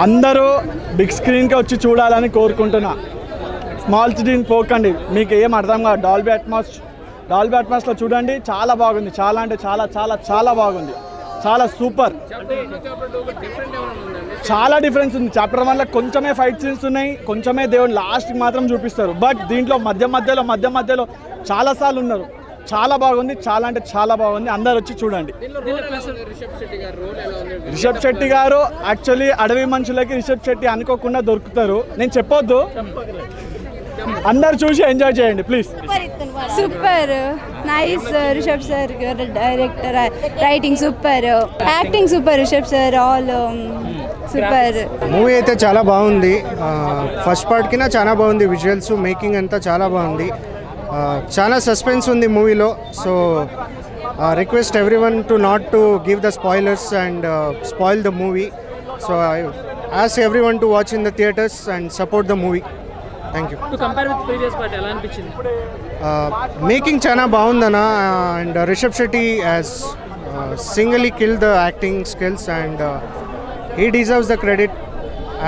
అందరూ బిగ్ స్క్రీన్కి వచ్చి చూడాలని కోరుకుంటున్నా. స్మాల్ స్క్రీన్ పోకండి. మీకు ఏం అర్థం కాదు. డాల్బీ అట్మాస్ డాల్బీ అట్మాస్లో చూడండి. చాలా బాగుంది. చాలా అంటే చాలా చాలా చాలా బాగుంది. చాలా సూపర్. చాలా డిఫరెన్స్ ఉంది. చాప్టర్ వన్లో కొంచెమే ఫైట్ సీన్స్ ఉన్నాయి. కొంచెమే దేవుడు లాస్ట్కి మాత్రం చూపిస్తారు. బట్ దీంట్లో మధ్య మధ్యలో మధ్య మధ్యలో చాలాసార్లు ఉన్నారు. చాలా బాగుంది చాలా అంటే చాలా బాగుంది. అందరు వచ్చి చూడండి. రిషబ్ శెట్టి గారు యాక్చువల్లీ అడవి మనుషులకి రిషబ్ శెట్టి అనుకోకుండా దొరుకుతారు. నేను చెప్పొద్దు. అందరు చూసి ఎంజాయ్ చేయండి please super nice Rishab sir director writing super acting super Rishab sir all super movie అయితే చాలా బాగుంది. ఫస్ట్ పార్ట్కినా చాలా బాగుంది. విజువల్స్ మేకింగ్ అంతా చాలా బాగుంది. చాలా సస్పెన్స్ ఉంది మూవీలో. So request every one to not to give the spoilers and spoil the movie so I ask every one to watch in the theatres and support the movie thank you making చాలా బాగుందన్న and Rishab Shetty as singly kill the acting skills and he deserves the credit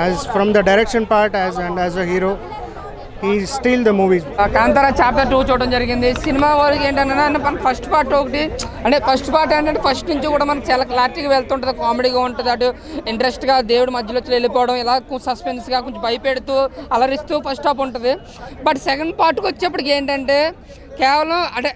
as from the direction part as and as a hero he steal the movies Kantara chapter two చూడడం జరిగింది. Cinema వరకు ఏంటంటే మన first part ఒకటి అంటే first part ఏంటంటే first నుంచి కూడా మనకు చాలా క్లారిటీగా వెళ్తుంటుంది కామెడీగా ఉంటుంది అటు ఇంట్రెస్ట్గా దేవుడు మధ్యలో వచ్చి వెళ్ళిపోవడం ఇలా సస్పెన్స్గా కొంచెం భయపెడుతూ అలరిస్తూ ఫస్ట్ హాఫ్ ఉంటుంది. బట్ సెకండ్ పార్ట్కి వచ్చేప్పటికి ఏంటంటే కేవలం అంటే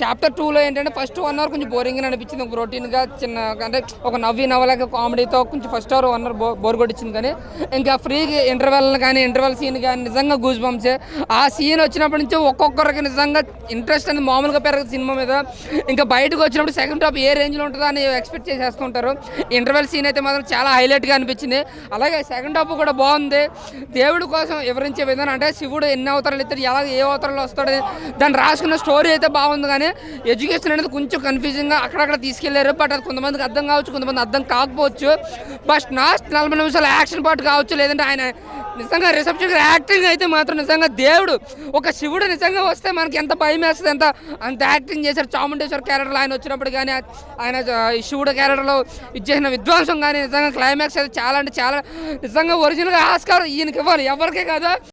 చాప్టర్ టూలో ఏంటంటే ఫస్ట్ వన్ అవర్ కొంచెం బోరింగ్గా అనిపించింది. ఒక రొటీన్గా చిన్న అంటే ఒక నవ్వి నవ్వలేక కామెడీతో కొంచెం ఫస్ట్ అవర్ వన్ అవర్ బో బోర్ కొట్టించింది. కానీ ఇంకా ఫ్రీ ఇంటర్వెల్ కానీ ఇంటర్వెల్ సీన్ కానీ నిజంగా గూజ్ బంప్సే ఆ సీన్ వచ్చినప్పటి నుంచి ఒక్కొక్కరికి నిజంగా ఇంట్రెస్ట్ అనేది మామూలుగా పెరగదు సినిమా మీద. ఇంకా బయటకు వచ్చినప్పుడు సెకండ్ టాప్ ఏ రేంజ్లో ఉంటుందో అని ఎక్స్పెక్ట్ చేసేస్తుంటారు. ఇంటర్వెల్ సీన్ అయితే మాత్రం చాలా హైలైట్గా అనిపించింది. అలాగే సెకండ్ టాప్ కూడా బాగుంది. దేవుడి కోసం వివరించే విధానం అంటే శివుడు ఎన్ని అవతారాలు ఇస్తాడు ఎలా ఏ అవతారాలు వస్తాడు దాన్ని రాసుకున్న స్టోరీ అయితే బాగుంది కానీ ఎడ్యుకేషన్ అనేది కొంచెం కన్ఫ్యూజింగ్గా అక్కడక్కడ తీసుకెళ్ళారు. బట్ అది కొంతమందికి అర్థం కావచ్చు కొంతమంది అర్థం కాకపోవచ్చు. బట్ లాస్ట్ నలభై నిమిషాలు యాక్షన్ పాటు కావచ్చు. లేదంటే ఆయన నిజంగా రిసెప్షన్ యాక్టింగ్ అయితే మాత్రం నిజంగా దేవుడు. ఒక శివుడు నిజంగా వస్తే మనకి ఎంత భయం వేస్తుంది ఎంత అంత యాక్టింగ్ చేశారు చాముండేశ్వర క్యారెక్టర్లో ఆయన వచ్చినప్పుడు కానీ ఆయన శివుడు క్యారెక్టర్లో ఇచ్చేసిన విధ్వంసం కానీ నిజంగా క్లైమాక్స్ అయితే చాలా అంటే చాలా నిజంగా ఒరిజినల్గా ఆస్కారం ఈయనకి ఇవ్వాలి. ఎవరికే కాదు.